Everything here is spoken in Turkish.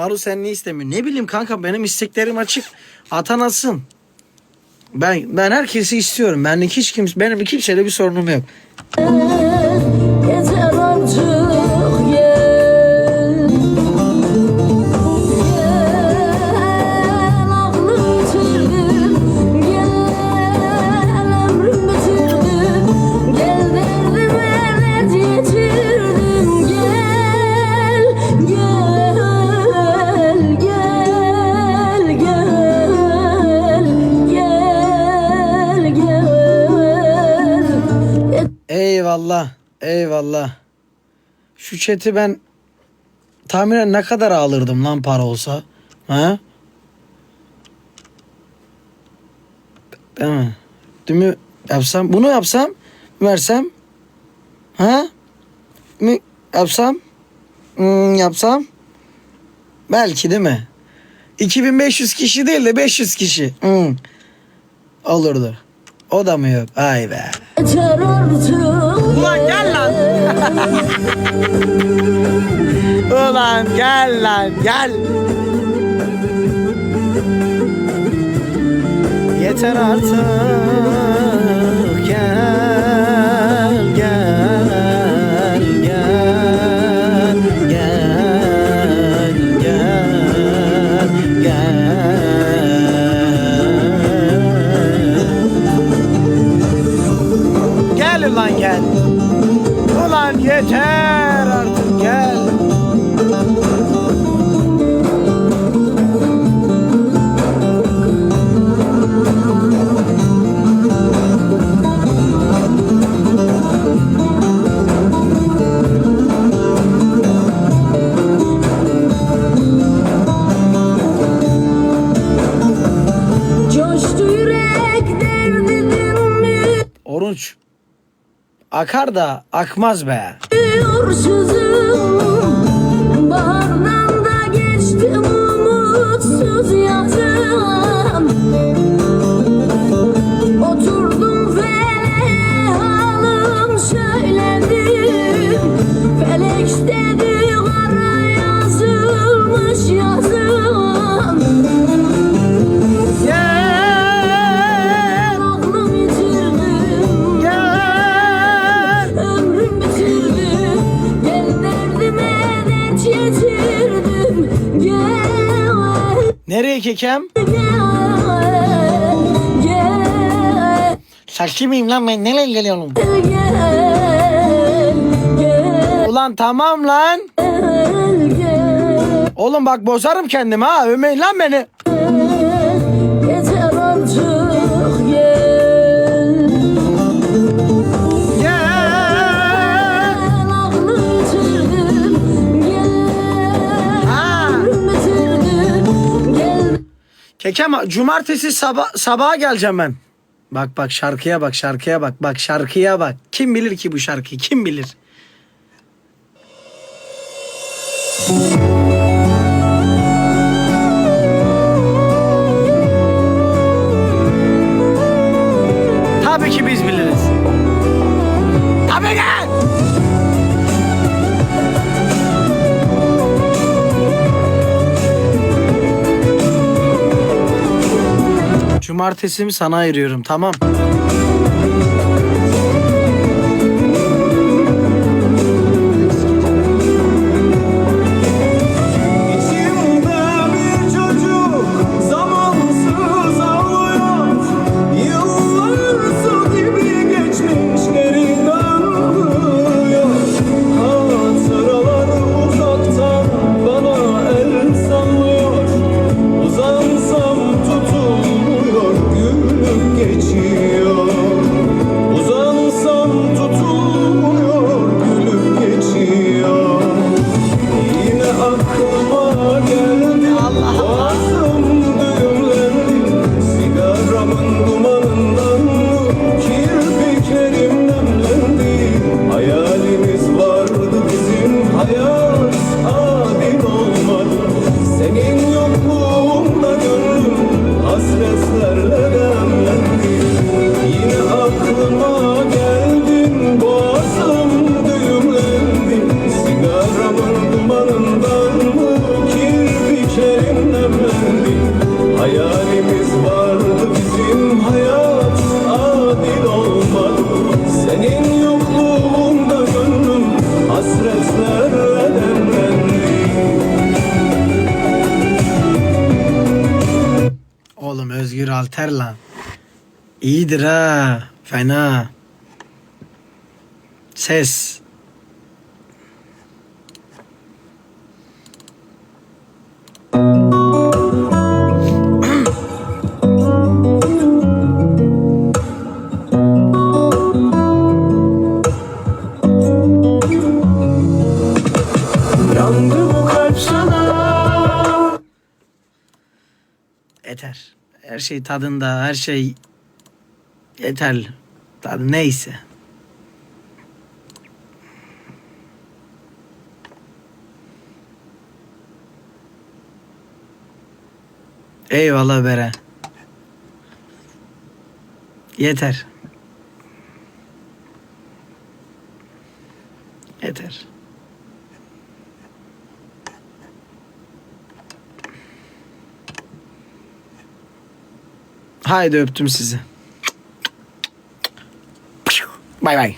Maru sen ne istemiyorsun? Ne bileyim kanka benim isteklerim açık. Atan atsın. Ben ben herkesi istiyorum. Ben hiç kimse benim kimseyle bir sorunum yok. Yeter artık Eyvallah. Eyvallah. Şu chat'i ben tahminen ne kadar alırdım lan para olsa? Ha? Değil mi? Mi? Yapsam, bunu yapsam, versem, ha? Mi yapsam, Hmm, yapsam, belki değil mi? 2500 kişi değil de 500 kişi. Hmm. Olurdu. O da mı yok? Ay be. Yeter Ulan gel lan gel. Yeter artık gel gel gel gel gel gel Gel ulan gel. Ulan yeter artık gel. Akar da akmaz be. Gel Sakçı mıyım lan ben nereye geliyorum? gel Gel Ulan tamam lan. Oğlum bak bozarım kendimi ha. Övmeyin lan beni. Kekem cumartesi sabah sabaha geleceğim ben. Bak bak şarkıya bak şarkıya bak bak şarkıya bak. Kim bilir ki bu şarkıyı kim bilir? Tabii ki biz biliriz. Tabii ki. Cumartesimi sana ayırıyorum tamam. Hayalimiz vardı bizim hayat adil olmadı Senin yokluğunda gönlüm hasretlerle demlendi Oğlum Özgür Alter lan. İyidir ha. Fena. Ses. Yeter. Her şey tadında. Her şey yeterli. Tadı neyse. Eyvallah Bere. Yeter. Yeter. Haydi öptüm sizi. Bay bay.